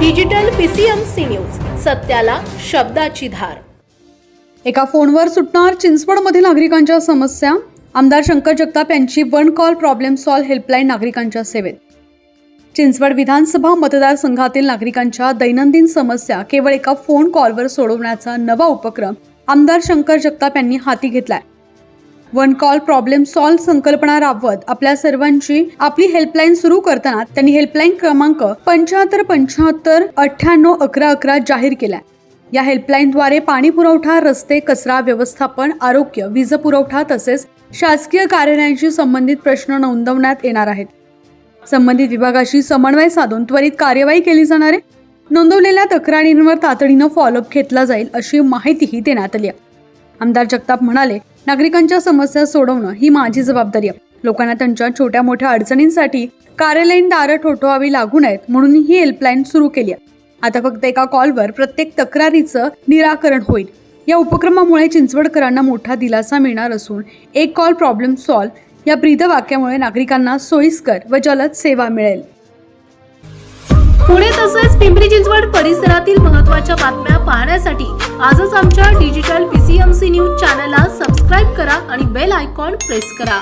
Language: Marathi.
डिजिटल पीसीएमसी न्यूज सत्याला शब्दाची धार. एका फोनवर सुटणार चिंचवडमधील नागरिकांच्या समस्या? आमदार शंकर जगताप यांची one call problem solve helpline नागरिकांच्या सेवेत. चिंचवड विधानसभा मतदारसंघातील नागरिकांच्या दैनंदिन समस्या केवळ एका फोन कॉलवर सोडवण्याचा नवा उपक्रम आमदार शंकर जगताप यांनी हाती घेतलाय. वन कॉल प्रॉब्लेम सॉल्व्ह संकल्पना राबवत आपल्या सर्वांची आपली हेल्पलाईन सुरू करताना त्यांनी हेल्पलाईन क्रमांक पंच्याहत्तर पंच्याहत्तर अठ्ठ्याण्णव अकरा अकरा जाहीर केला या हेल्पलाईनद्वारे पाणी पुरवठा रस्ते कचरा व्यवस्थापन आरोग्य वीज पुरवठा तसेच शासकीय कार्यालयांशी संबंधित प्रश्न नोंदवण्यात येणार आहेत. संबंधित विभागाशी समन्वय साधून त्वरित कार्यवाही केली जाणार आहे. नोंदवलेल्या तक्रारींवर तातडीनं फॉलोअप घेतला जाईल अशी माहितीही देण्यात आली आहे. आमदार जगताप म्हणाले नागरिकांच्या समस्या सोडवणं ही माझी जबाबदारी आहे. लोकांना त्यांच्या छोट्या मोठ्या अडचणींसाठी कार्यालयीन दारं ठोठवावी लागू नयेत म्हणून ही हेल्पलाईन सुरू केली आहे. आता फक्त एका कॉलवर प्रत्येक तक्रारीचं निराकरण होईल. या उपक्रमामुळे चिंचवडकरांना मोठा दिलासा मिळणार असून एक कॉल प्रॉब्लेम सॉल्व्ह या ब्रीदवाक्यामुळे नागरिकांना सोयीस्कर व जलद सेवा मिळेल. पुणे तसेच पिंपरी चिंचवड परिसरातील महत्त्वाच्या बातम्या पाहण्यासाठी आजच आमच्या डिजिटल पीसीएमसी न्यूज चॅनलला सबस्क्राईब करा आणि बेल आयकॉन प्रेस करा.